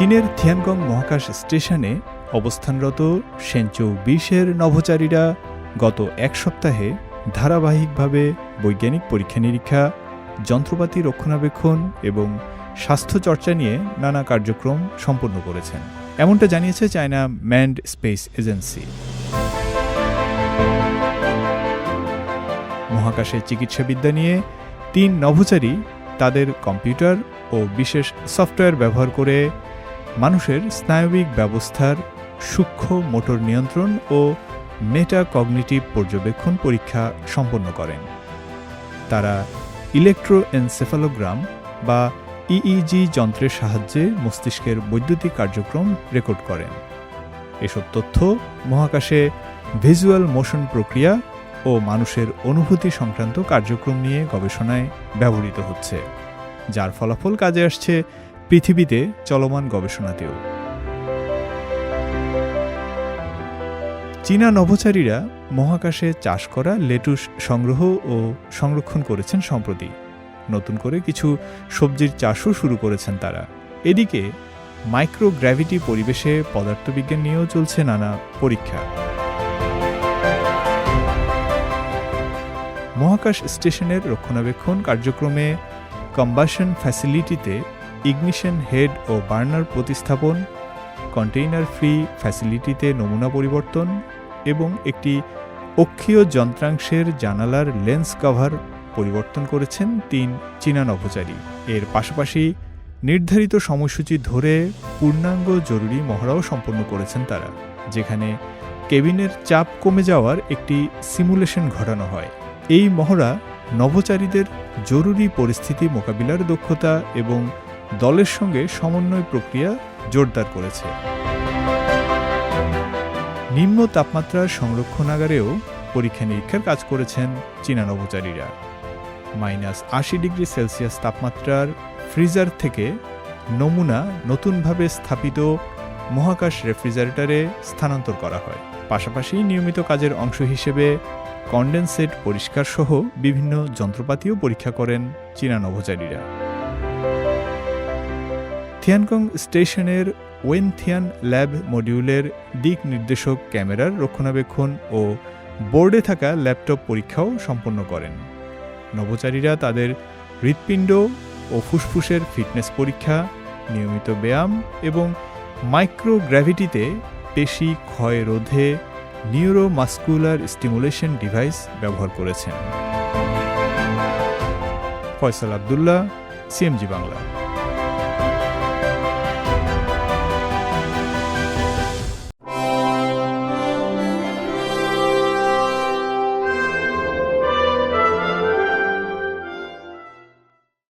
চীনের থিয়ানগং মহাকাশ স্টেশনে অবস্থানরত সেনচৌ বিশের নভোচারীরা গত এক সপ্তাহে ধারাবাহিকভাবে বৈজ্ঞানিক পরীক্ষা নিরীক্ষা, যন্ত্রপাতি রক্ষণাবেক্ষণ এবং স্বাস্থ্যচর্চা নিয়ে নানা কার্যক্রম সম্পন্ন করেছেন। এমনটা জানিয়েছে চায়না ম্যান্ড স্পেস এজেন্সি। মহাকাশে চিকিৎসাবিদ্যা নিয়ে তিন নভোচারী তাদের কম্পিউটার ও বিশেষ সফটওয়্যার ব্যবহার করে মানুষের স্নায়বিক ব্যবস্থার সূক্ষ্ম মোটর নিয়ন্ত্রণ ও মেটা কগনিটিভ পর্যবেক্ষণ পরীক্ষা সম্পন্ন করেন। তারা ইলেকট্রোএনসেফালোগ্রাম বা ইইজি যন্ত্রের সাহায্যে মস্তিষ্কের বৈদ্যুতিক কার্যক্রম রেকর্ড করেন। এসব তথ্য মহাকাশে ভিজুয়াল মোশন প্রক্রিয়া ও মানুষের অনুভূতি সংক্রান্ত কার্যক্রম নিয়ে গবেষণায় ব্যবহৃত হচ্ছে, যার ফলাফল কাজে আসছে পৃথিবীতে চলমান গবেষণাতেও। চীনা নভোচারীরা মহাকাশে চাষ করা লেটুস সংগ্রহ ও সংরক্ষণ করেছেন সম্প্রতি। নতুন করে কিছু সবজির চাষও শুরু করেছেন তারা। এদিকে, মাইক্রোগ্র্যাভিটি পরিবেশে পদার্থবিজ্ঞান নিয়েও চলছে নানা পরীক্ষা। মহাকাশ স্টেশনের রক্ষণাবেক্ষণ কার্যক্রমে কম্বাসন ফ্যাসিলিটিতে ইগনিশন হেড ও বার্নার প্রতিস্থাপন, কন্টেইনার ফ্রি ফ্যাসিলিটিতে নমুনা পরিবর্তন এবং একটি অক্ষীয় যন্ত্রাংশের জানালার লেন্স কভার পরিবর্তন করেছেন তিন চীনা নভোচারী। এর পাশাপাশি নির্ধারিত সময়সূচি ধরে পূর্ণাঙ্গ জরুরি মহড়াও সম্পন্ন করেছেন তারা, যেখানে কেবিনের চাপ কমে যাওয়ার একটি সিমুলেশন ঘটানো হয়। এই মহড়া নভোচারীদের জরুরি পরিস্থিতি মোকাবিলার দক্ষতা এবং দলের সঙ্গে সমন্বয় প্রক্রিয়া জোরদার করেছে। নিম্ন তাপমাত্রার সংরক্ষণাগারেও পরীক্ষা নিরীক্ষার কাজ করেছেন চীনা নভোচারীরা। মাইনাস আশি ডিগ্রি সেলসিয়াস তাপমাত্রার ফ্রিজার থেকে নমুনা নতুনভাবে স্থাপিত মহাকাশ রেফ্রিজারেটরে স্থানান্তর করা হয়। পাশাপাশি নিয়মিত কাজের অংশ হিসেবে কন্ডেনসেট পরিষ্কার সহ বিভিন্ন যন্ত্রপাতিও পরীক্ষা করেন চীনা নভোচারীরা। থিয়ানকং স্টেশনের ওয়েনথিয়ান ল্যাব মডিউলের দিক নির্দেশক ক্যামেরার রক্ষণাবেক্ষণ ও বোর্ডে থাকা ল্যাপটপ পরীক্ষাও সম্পন্ন করেন। নভোচারীরা তাদের হৃৎপিণ্ড ও ফুসফুসের ফিটনেস পরীক্ষা, নিয়মিত ব্যায়াম এবং মাইক্রোগ্র্যাভিটিতে পেশি ক্ষয় রোধে নিউরোমাস্কুলার স্টিমুলেশন ডিভাইস ব্যবহার করেছেন। ফয়সাল আবদুল্লাহ, সিএমজি বাংলা।